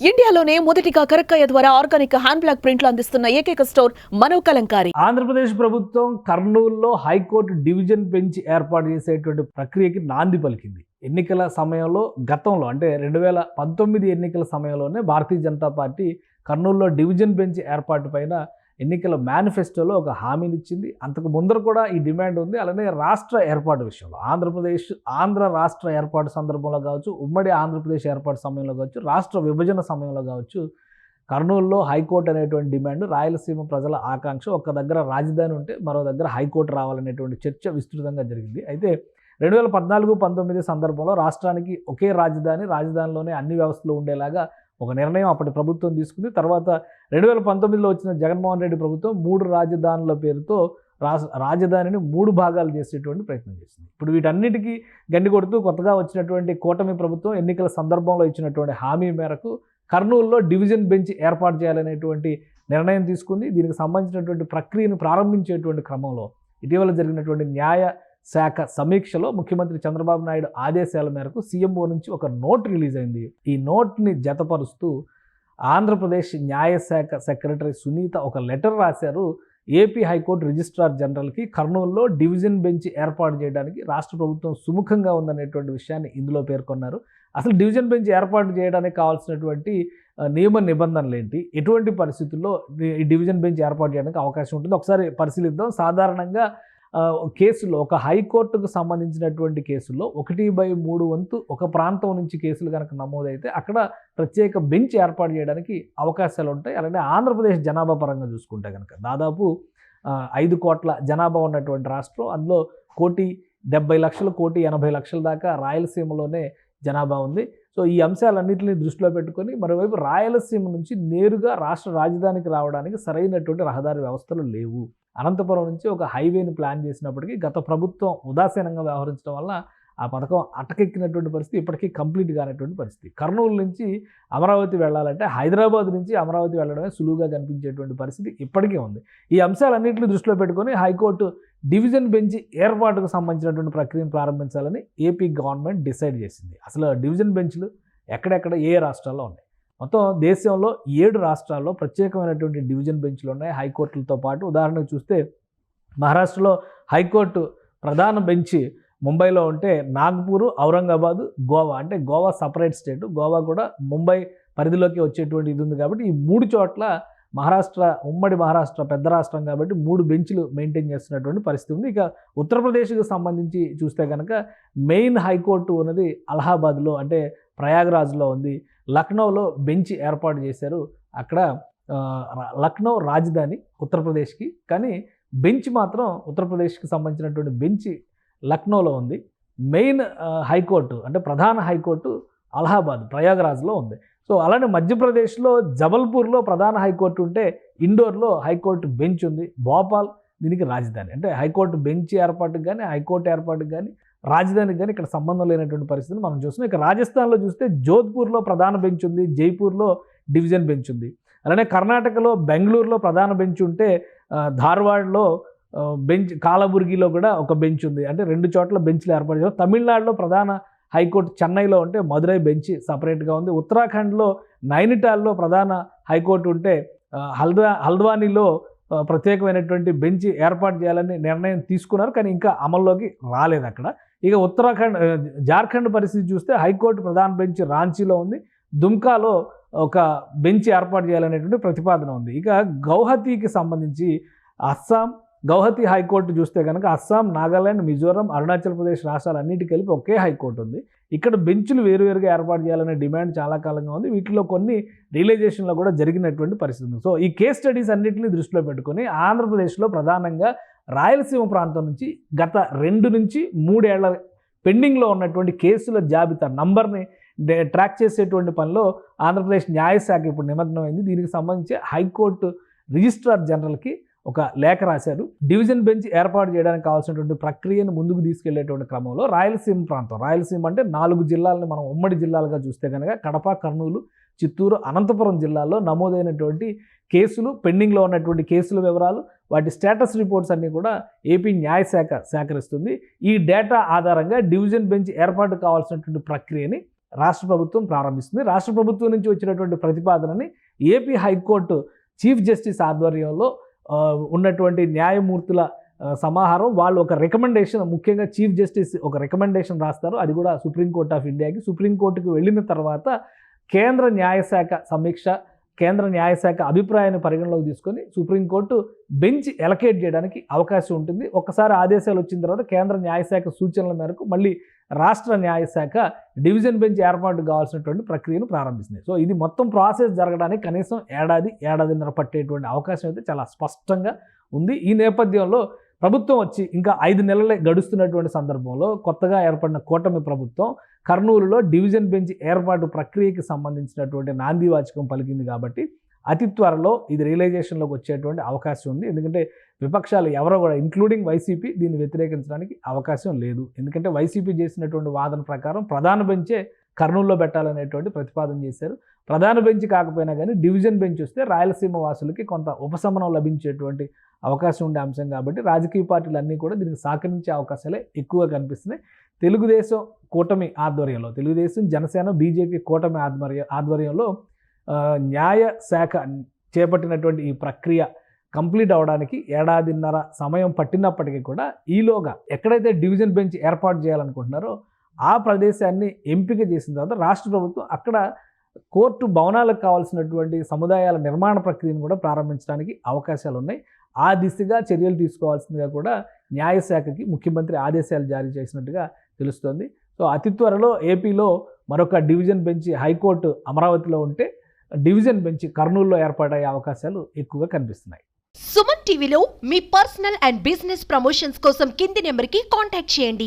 ఇండియాలోనే మొదటిగా కరక్కయ్య ద్వారా ఆర్గానిక్ హ్యాండ్ బ్లాక్ ప్రింట్లు అందిస్తున్న ఏకైక స్టోర్ మనో కలంకారి. ఆంధ్రప్రదేశ్ ప్రభుత్వం కర్నూలులో హైకోర్టు డివిజన్ బెంచ్ ఏర్పాటు చేసేటువంటి ప్రక్రియకి నాంది పలికింది. ఎన్నికల సమయంలో గతంలో అంటే రెండు వేల పంతొమ్మిది ఎన్నికల సమయంలోనే భారతీయ జనతా పార్టీ కర్నూలులో డివిజన్ బెంచ్ ఏర్పాటు పైన ఎన్నికల మేనిఫెస్టోలో ఒక హామీనిచ్చింది. అంతకు ముందర కూడా ఈ డిమాండ్ ఉంది. అలానే రాష్ట్ర ఏర్పాటు విషయంలో ఆంధ్రప్రదేశ్ ఆంధ్ర రాష్ట్ర ఏర్పాటు సందర్భంలో కావచ్చు ఉమ్మడి ఆంధ్రప్రదేశ్ ఏర్పాటు సమయంలో కావచ్చు రాష్ట్ర విభజన సమయంలో కావచ్చు కర్నూలులో హైకోర్టు అనేటువంటి డిమాండ్ రాయలసీమ ప్రజల ఆకాంక్ష ఒక దగ్గర రాజధాని ఉంటే మరో దగ్గర హైకోర్టు రావాలనేటువంటి చర్చ విస్తృతంగా జరిగింది. అయితే రెండు వేల పద్నాలుగు పంతొమ్మిది సందర్భంలో రాష్ట్రానికి ఒకే రాజధాని రాజధానిలోనే అన్ని వ్యవస్థలు ఉండేలాగా ఒక నిర్ణయం అప్పటి ప్రభుత్వం తీసుకుంది. తర్వాత రెండు వేల పంతొమ్మిదిలో వచ్చిన జగన్మోహన్ రెడ్డి ప్రభుత్వం మూడు రాజధానుల పేరుతో రాజధానిని మూడు భాగాలు చేసేటువంటి ప్రయత్నం చేసింది. ఇప్పుడు వీటన్నిటికీ గండి కొడుతూ కొత్తగా వచ్చినటువంటి కూటమి ప్రభుత్వం ఎన్నికల సందర్భంలో ఇచ్చినటువంటి హామీ మేరకు కర్నూలులో డివిజన్ బెంచ్ ఏర్పాటు చేయాలనేటువంటి నిర్ణయం తీసుకుంది. దీనికి సంబంధించినటువంటి ప్రక్రియను ప్రారంభించేటువంటి క్రమంలో ఇటీవల జరిగినటువంటి న్యాయ శాఖ సమీక్షలో ముఖ్యమంత్రి చంద్రబాబు నాయుడు ఆదేశాల మేరకు సీఎంఓ నుంచి ఒక నోట్ రిలీజ్ అయింది. ఈ నోట్ని జతపరుస్తూ ఆంధ్రప్రదేశ్ న్యాయశాఖ సెక్రటరీ సునీత ఒక లెటర్ రాశారు. ఏపీ హైకోర్టు రిజిస్ట్రార్ జనరల్కి కర్నూలులో డివిజన్ బెంచ్ ఏర్పాటు చేయడానికి రాష్ట్ర ప్రభుత్వం సుముఖంగా ఉందనేటువంటి విషయాన్ని ఇందులో పేర్కొన్నారు. అసలు డివిజన్ బెంచ్ ఏర్పాటు చేయడానికి కావాల్సినటువంటి నియమ నిబంధనలు ఏంటి ఎటువంటి పరిస్థితుల్లో ఈ డివిజన్ బెంచ్ ఏర్పాటు చేయడానికి అవకాశం ఉంటుంది? ఒకసారి పరిశీలిద్దాం. సాధారణంగా కేసులో ఒక హైకోర్టుకు సంబంధించినటువంటి కేసుల్లో ఒకటి బై మూడు వంతు ఒక ప్రాంతం నుంచి కేసులు కనుక నమోదైతే అక్కడ ప్రత్యేక బెంచ్ ఏర్పాటు చేయడానికి అవకాశాలు ఉంటాయి. అలాగే ఆంధ్రప్రదేశ్ జనాభా పరంగా చూసుకుంటే కనుక దాదాపు ఐదు కోట్ల జనాభా ఉన్నటువంటి రాష్ట్రం. అందులో కోటి డెబ్బై లక్షలు కోటి ఎనభై లక్షల దాకా రాయలసీమలోనే జనాభా ఉంది. సో ఈ అంశాలన్నింటినీ దృష్టిలో పెట్టుకొని మరోవైపు రాయలసీమ నుంచి నేరుగా రాష్ట్ర రాజధానికి రావడానికి సరైనటువంటి రహదారి వ్యవస్థలు లేవు. అనంతపురం నుంచి ఒక హైవేని ప్లాన్ చేసినప్పటికీ గత ప్రభుత్వం ఉదాసీనంగా వ్యవహరించడం వల్ల ఆ పథకం అటకెక్కినటువంటి పరిస్థితి ఇప్పటికీ కంప్లీట్ కానటువంటి పరిస్థితి. కర్నూలు నుంచి అమరావతి వెళ్ళాలంటే హైదరాబాద్ నుంచి అమరావతి వెళ్ళడమే సులువుగా కనిపించేటువంటి పరిస్థితి ఇప్పటికీ ఉంది. ఈ అంశాలన్నింటినీ దృష్టిలో పెట్టుకొని హైకోర్టు డివిజన్ బెంచ్ ఏర్పాటుకు సంబంధించినటువంటి ప్రక్రియను ప్రారంభించాలని ఏపీ గవర్నమెంట్ డిసైడ్ చేసింది. అసలు డివిజన్ బెంచ్లు ఎక్కడెక్కడ ఏ రాష్ట్రాల్లో ఉన్నాయి? మొత్తం దేశంలో ఏడు రాష్ట్రాల్లో ప్రత్యేకమైనటువంటి డివిజన్ బెంచ్లు ఉన్నాయి హైకోర్టులతో పాటు. ఉదాహరణకు చూస్తే మహారాష్ట్రలో హైకోర్టు ప్రధాన బెంచ్ ముంబైలో ఉంటే నాగ్పూర్ ఔరంగాబాద్ గోవా. అంటే గోవా సపరేట్ స్టేట్. గోవా కూడా ముంబై పరిధిలోకి వచ్చేటువంటి ఇది ఉంది కాబట్టి ఈ మూడు చోట్ల మహారాష్ట్ర ఉమ్మడి మహారాష్ట్ర పెద్ద రాష్ట్రం కాబట్టి మూడు బెంచ్లు మెయింటైన్ చేస్తున్నటువంటి పరిస్థితి ఉంది ఇక ఉత్తరప్రదేశ్కి సంబంధించి చూస్తే కనుక మెయిన్ హైకోర్టు ఉన్నది అలహాబాద్లో అంటే ప్రయాగ్రాజ్లో ఉంది. లక్నోలో బెంచ్ ఏర్పాటు చేశారు. అక్కడ లక్నో రాజధాని ఉత్తరప్రదేశ్కి కానీ బెంచ్ మాత్రం ఉత్తరప్రదేశ్కి సంబంధించినటువంటి బెంచ్ లక్నోలో ఉంది. మెయిన్ హైకోర్టు అంటే ప్రధాన హైకోర్టు అలహాబాద్ ప్రయాగరాజ్లో ఉంది. సో అలానే మధ్యప్రదేశ్లో జబల్పూర్లో ప్రధాన హైకోర్టు ఉంటే ఇండోర్లో హైకోర్టు బెంచ్ ఉంది. భోపాల్ దీనికి రాజధాని. అంటే హైకోర్టు బెంచ్ ఏర్పాటుకు కానీ హైకోర్టు ఏర్పాటుకు కానీ రాజధానికి కానీ ఇక్కడ సంబంధం లేనటువంటి పరిస్థితిని మనం చూస్తున్నాం. ఇక రాజస్థాన్లో చూస్తే జోధ్పూర్లో ప్రధాన బెంచ్ ఉంది. జైపూర్లో డివిజన్ బెంచ్ ఉంది. అలానే కర్ణాటకలో బెంగళూరులో ప్రధాన బెంచ్ ఉంటే ధార్వాడ్లో బెంచ్ కాలబుర్గిలో కూడా ఒక బెంచ్ ఉంది. అంటే రెండు చోట్ల బెంచ్లు ఏర్పాటు చేశారు తమిళనాడులో ప్రధాన హైకోర్టు చెన్నైలో ఉంటే మదురై బెంచ్ సపరేట్గా ఉంది. ఉత్తరాఖండ్లో నైనిటాల్లో ప్రధాన హైకోర్టు ఉంటే హల్ద్వా హల్ద్వానీలో ప్రత్యేకమైనటువంటి బెంచ్ ఏర్పాటు చేయాలని నిర్ణయం తీసుకున్నారు. కానీ ఇంకా అమల్లోకి రాలేదు అక్కడ. ఇక ఉత్తరాఖండ్ జార్ఖండ్ పరిస్థితి చూస్తే హైకోర్టు ప్రధాన బెంచ్ రాంచీలో ఉంది. దుమ్కాలో ఒక బెంచ్ ఏర్పాటు చేయాలనేటువంటి ప్రతిపాదన ఉంది. ఇక గౌహతికి సంబంధించి అస్సాం గౌహతి హైకోర్టు చూస్తే కనుక అస్సాం నాగాలాండ్ మిజోరం అరుణాచల్ ప్రదేశ్ రాష్ట్రాలన్నిటి కలిపి ఒకే హైకోర్టు ఉంది. ఇక్కడ బెంచ్లు వేరువేరుగా ఏర్పాటు చేయాలనే డిమాండ్ చాలా కాలంగా ఉంది. వీటిలో కొన్ని రియలైజేషన్లో కూడా జరిగినటువంటి పరిస్థితి ఉంది. సో ఈ కేస్ స్టడీస్ అన్నింటినీ దృష్టిలో పెట్టుకొని ఆంధ్రప్రదేశ్లో ప్రధానంగా రాయలసీమ ప్రాంతం నుంచి గత రెండు నుంచి మూడేళ్ళ పెండింగ్లో ఉన్నటువంటి కేసుల జాబితా నంబర్ని డే- ట్రాక్ చేసేటువంటి పనిలో ఆంధ్రప్రదేశ్ న్యాయశాఖ ఇప్పుడు నిమగ్నమైంది. దీనికి సంబంధించి హైకోర్టు రిజిస్ట్రార్ జనరల్కి ఒక లేఖ రాశారు. డివిజన్ బెంచ్ ఏర్పాటు చేయడానికి కావాల్సినటువంటి ప్రక్రియను ముందుకు తీసుకెళ్ళేటువంటి క్రమంలో రాయలసీమ ప్రాంతం. రాయలసీమ అంటే నాలుగు జిల్లాలను మనం ఉమ్మడి జిల్లాలుగా చూస్తే కనుక కడప కర్నూలు చిత్తూరు అనంతపురం జిల్లాల్లో నమోదైనటువంటి కేసులు పెండింగ్లో ఉన్నటువంటి కేసుల వివరాలు వాటి స్టేటస్ రిపోర్ట్స్ అన్నీ కూడా ఏపీ న్యాయశాఖ సేకరిస్తుంది. ఈ డేటా ఆధారంగా డివిజన్ బెంచ్ ఏర్పాటు కావాల్సినటువంటి ప్రక్రియని రాష్ట్ర ప్రభుత్వం ప్రారంభిస్తుంది. రాష్ట్ర ప్రభుత్వం నుంచి వచ్చినటువంటి ప్రతిపాదనని AP high court chief justice ఆధ్వర్యంలో ఉన్నటువంటి న్యాయమూర్తుల సమాహారం వాళ్ళు ఒక రికమెండేషన్ ముఖ్యంగా చీఫ్ జస్టిస్ ఒక రికమెండేషన్ రాస్తారు. అది కూడా సుప్రీంకోర్టు ఆఫ్ ఇండియాకి సుప్రీంకోర్టుకి వెళ్ళిన తర్వాత కేంద్ర న్యాయశాఖ సమీక్ష కేంద్ర న్యాయశాఖ అభిప్రాయాన్ని పరిగణలోకి తీసుకొని సుప్రీంకోర్టు బెంచ్ ఎలకేట్ చేయడానికి అవకాశం ఉంటుంది. ఒకసారి ఆదేశాలు వచ్చిన తర్వాత కేంద్ర న్యాయశాఖ సూచనల మేరకు మళ్ళీ రాష్ట్ర న్యాయశాఖ డివిజన్ బెంచ్ ఏర్పాటు కావాల్సినటువంటి ప్రక్రియను ప్రారంభిస్తుంది. సో ఇది మొత్తం ప్రాసెస్ జరగడానికి కనీసం ఏడాది ఏడాదిన్నర పట్టేటువంటి అవకాశం అయితే చాలా స్పష్టంగా ఉంది. ఈ నేపథ్యంలో ప్రభుత్వం వచ్చి ఇంకా ఐదు నెలలే గడుస్తున్నటువంటి సందర్భంలో కొత్తగా ఏర్పడిన కూటమి ప్రభుత్వం కర్నూలులో డివిజన్ బెంచ్ ఏర్పాటు ప్రక్రియకి సంబంధించినటువంటి నాంది వాచకం పలికింది కాబట్టి అతి త్వరలో ఇది రియలైజేషన్లోకి వచ్చేటువంటి అవకాశం ఉంది. ఎందుకంటే విపక్షాలు ఎవరో కూడా ఇంక్లూడింగ్ వైసీపీ దీన్ని వ్యతిరేకించడానికి అవకాశం లేదు. ఎందుకంటే వైసీపీ చేసినటువంటి వాదన ప్రకారం ప్రధాన బెంచే కర్నూలులో పెట్టాలనేటువంటి ప్రతిపాదన చేశారు. ప్రధాన బెంచ్ కాకపోయినా కానీ డివిజన్ బెంచ్ వస్తే రాయలసీమ వాసులకి కొంత ఉపశమనం లభించేటువంటి అవకాశం ఉండే అంశం కాబట్టి రాజకీయ పార్టీలు అన్నీ కూడా దీనికి సహకరించే అవకాశాలే ఎక్కువగా కనిపిస్తున్నాయి. తెలుగుదేశం కూటమి ఆధ్వర్యంలో తెలుగుదేశం జనసేన బీజేపీ కూటమి ఆధ్వర్య ఆధ్వర్యంలో న్యాయ శాఖ చేపట్టినటువంటి ఈ ప్రక్రియ కంప్లీట్ అవడానికి ఏడాదిన్నర సమయం పట్టినప్పటికీ కూడా ఈలోగా ఎక్కడైతే డివిజన్ బెంచ్ ఏర్పాటు చేయాలనుకుంటున్నారో ఆ ప్రదేశాన్ని ఎంపిక చేసిన తర్వాత రాష్ట్ర ప్రభుత్వం అక్కడ కోర్టు భవనాలకు కావాల్సినటువంటి సముదాయాల నిర్మాణ ప్రక్రియను కూడా ప్రారంభించడానికి అవకాశాలు ఉన్నాయి. ఆ దిశగా చర్యలు తీసుకోవాల్సిందిగా కూడా న్యాయశాఖకి ముఖ్యమంత్రి ఆదేశాలు జారీ చేసినట్టుగా తెలుస్తోంది. సో అతి త్వరలో ఏపీలో మరొక డివిజన్ బెంచ్ హైకోర్టు అమరావతిలో ఉంటే డివిజన్ బెంచ్ కర్నూలులో ఏర్పాటయ్యే అవకాశాలు ఎక్కువగా కనిపిస్తున్నాయి. సుమన్ టీవీలో మీ పర్సనల్ అండ్ బిజినెస్ ప్రమోషన్స్ కోసం కింది నెంబర్కి కాంటాక్ట్ చేయండి.